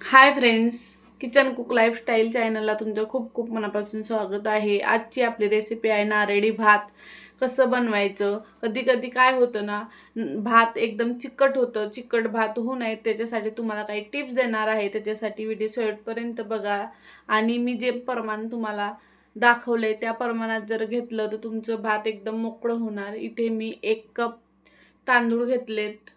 Hi friends kitchen cook lifestyle चॅनलला तुमचं खूप खूप मनापासून स्वागत आहे. आजची आपली रेसिपी आहे नारळी भात. कसं बनवायचं? कधी कधी काय होतं ना भात एकदम चिकट होतं. चिकट भात होऊ नये त्याच्यासाठी तुम्हाला काही टिप्स देणार आहे. त्याच्यासाठी व्हिडिओ शेवटपर्यंत बघा. आणि मी जे प्रमाण तुम्हाला दाखवले त्या प्रमाणात जर घेतलं तर तुमचं भात एकदम मोकळं होणार. इथे मी एक कप तांदूळ घेतलेत.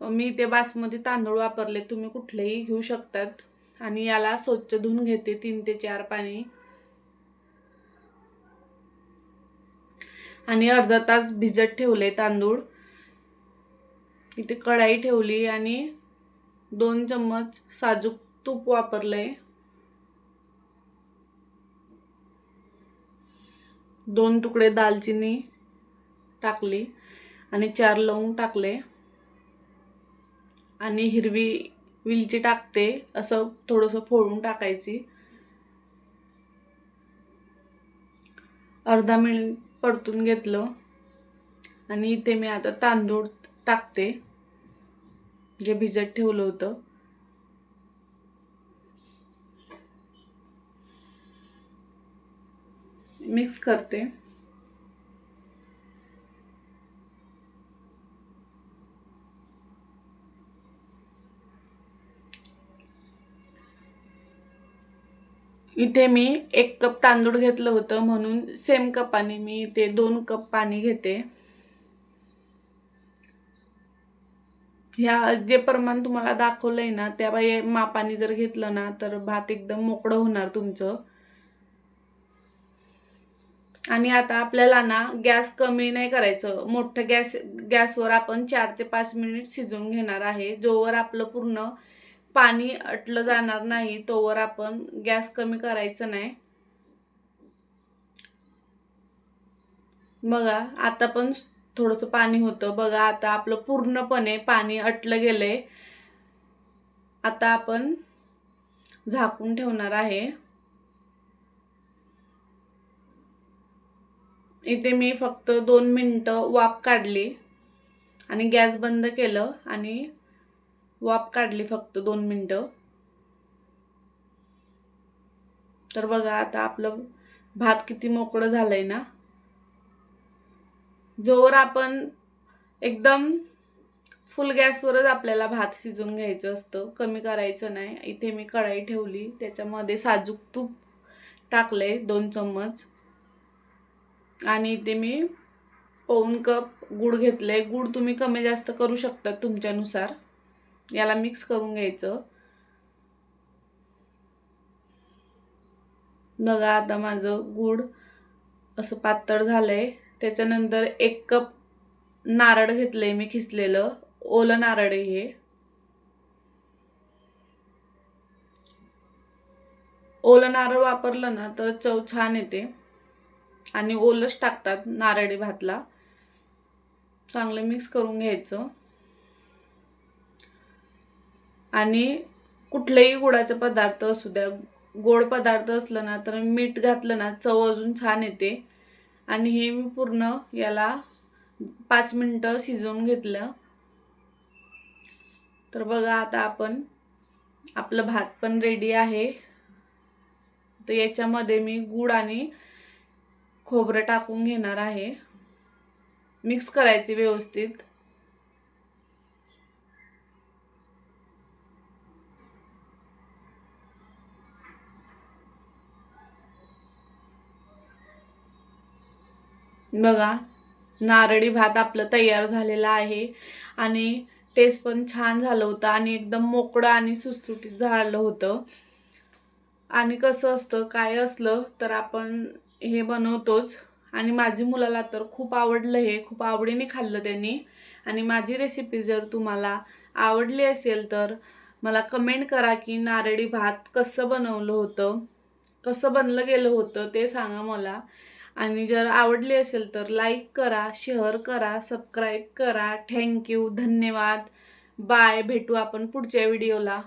मी ते बासमती तांदूळ वापरले तुम्ही कुठलेही घेऊ शकतात. आणि याला स्वच्छ धुवून घेते तीन ते चार पाणी. आणि अर्धा तास भिजत ठेवले तांदूळ. इथे कढाई ठेवली आणि दोन चम्मच साजूक तूप वापरलंय दोन तुकडे दालचिनी टाकली आणि चार लवंग टाकले. आणि हिरवी विलची टाकते. असं थोडंसं फोडून टाकायची. अर्धा मिनिट परतून घेतलं. आणि इथे मी आता तांदूळ टाकते. जे भिजत ठेवलं होतं. मिक्स करते. इथे मी एक कप तांदूळ घेतलं होतं म्हणून सेम कपाने मी इथे दोन कप पाणी घेते. ह्या जे प्रमाण तुम्हाला दाखवलंय ना त्या बाई मापाने जर घेतलं ना तर भात एकदम मोकळं होणार तुमचं. आणि आता आपल्याला ना गॅस कमी नाही करायचं. मोठं गॅस गॅसवर आपण चार ते पाच मिनिट शिजवून घेणार आहे. जोवर आपलं पूर्ण पाणी अटलं जाणार नाही तोवर आपण गॅस कमी करायचं नाही. बघा आता पण थोडंसं पाणी होतं. बघा आता आपलं पूर्णपणे पाणी अटलं गेलंय. आता आपण झाकून ठेवणार आहे. इथे मी फक्त दोन मिनटं वाफ काढली आणि गॅस बंद केलं आणि वाफ काढली फक्त दोन मिनटं. तर बघा आता आपलं भात किती मोकळं झालंय ना? जोवर आपण एकदम फुल गॅसवरच आपल्याला भात शिजून घ्यायचं असतं. कमी करायचं नाही. इथे मी कढाई ठेवली. त्याच्यामध्ये साजूक तूप टाकले दोन चम्मच. आणि इथे मी पाऊण कप गूळ घेतले गूळ तुम्ही कमी जास्त करू शकता तुमच्यानुसार. याला मिक्स करून घ्यायचं. बघा आता माझं गुड असं पातळ झालंय. त्याच्यानंतर एक कप नारळ घेतलंय मी खिसलेलं. ओलं नारळ आहे हे. ओलं नारळ वापरलं ना तर चव छान येते. आणि ओलंच टाकतात नारळी भातला. चांगलं मिक्स करून घ्यायचं. आणि कुठलेही गुळाचे पदार्थ असू द्या गोड पदार्थ असलं ना तर मीठ घातलं ना चव अजून छान येते. आणि हे मी पूर्ण याला पाच मिनटं शिजवून घेतलं. तर बघा आता आपण आपलं भात पण रेडी आहे. तर याच्यामध्ये मी गूळ आणि खोबरं टाकून घेणार आहे. मिक्स करायचे व्यवस्थित. बघा नारळी भात आपलं तयार झालेला आहे. आणि टेस्ट पण छान झालं होतं आणि एकदम मोकळं आणि सुसुटीत झालं होतं. आणि कसं असतं काय असलं तर आपण हे बनवतोच. आणि माझी मुलाला तर खूप आवडलं हे खूप आवडीने खाल्लं त्यांनी. आणि माझी रेसिपी जर तुम्हाला आवडली असेल तर मला कमेंट करा की नारळी भात कसं बनवलं होतं कसं बनलं गेलं होतं ते सांगा मला. आणि जर आवडली असेल तर लाईक करा शेअर करा सबस्क्राईब करा. थँक्यू धन्यवाद. बाय भेटू आपण पुढच्या व्हिडिओला